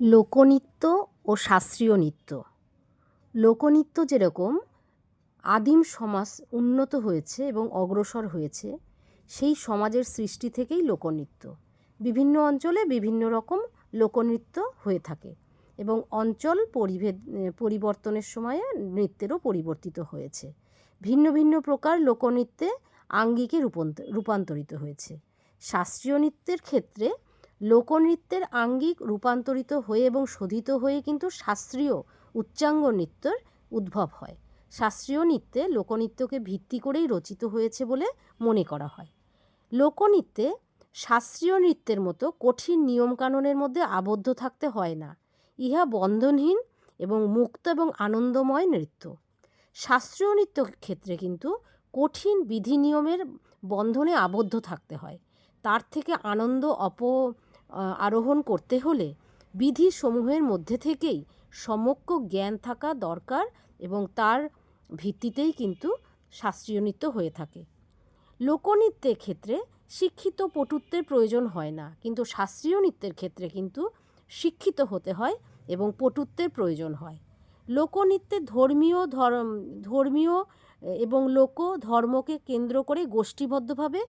লোকনৃত্য ও শাস্ত্রীয় নৃত্য। লোকনৃত্য যেরকম আদিম সমাজ উন্নত হয়েছে এবং অগ্রসর হয়েছে, সেই সমাজের সৃষ্টি থেকেই লোকনৃত্য। বিভিন্ন অঞ্চলে বিভিন্ন রকম লোকনৃত্য হয়ে থাকে এবং অঞ্চল পরিভেদ, পরিবর্তনের সময়ে নৃত্যেরও পরিবর্তিত হয়েছে। ভিন্ন ভিন্ন প্রকার লোকনৃত্যে আঙ্গিকে রূপান্তরিত হয়েছে। শাস্ত্রীয় নৃত্যের ক্ষেত্রে লোকনৃত্যের আঙ্গিক রূপান্তরিত হয়ে এবং শোধিত হয়ে কিন্তু শাস্ত্রীয় উচ্চাঙ্গ নৃত্যের উদ্ভব হয়। শাস্ত্রীয় নৃত্যে লোকনৃত্যকে ভিত্তি করেই রচিত হয়েছে বলে মনে করা হয়। লোকনৃত্যে শাস্ত্রীয় নৃত্যের মতো কঠিন নিয়মকানুনের মধ্যে আবদ্ধ থাকতে হয় না। ইহা বন্ধনহীন এবং মুক্ত এবং আনন্দময় নৃত্য। শাস্ত্রীয় নৃত্য ক্ষেত্রে কিন্তু কঠিন বিধি নিয়মের বন্ধনে আবদ্ধ থাকতে হয়। তার থেকে আনন্দ অপ আরোহণ করতে হলে বিধিসমূহের মধ্যে থেকেই সম্যক জ্ঞান থাকা দরকার এবং তার ভিত্তিতেই কিন্তু শাস্ত্রীয় নৃত্য হয়ে থাকে। লোকনৃত্যের ক্ষেত্রে শিক্ষিত পটুত্বের প্রয়োজন হয় না, কিন্তু শাস্ত্রীয় নৃত্যের ক্ষেত্রে কিন্তু শিক্ষিত হতে হয় এবং পটুত্বের প্রয়োজন হয়। লোকনৃত্যে ধর্মীয় ধর্ম, ধর্মীয় এবং লোক ধর্মকে কেন্দ্র করে গোষ্ঠীবদ্ধভাবে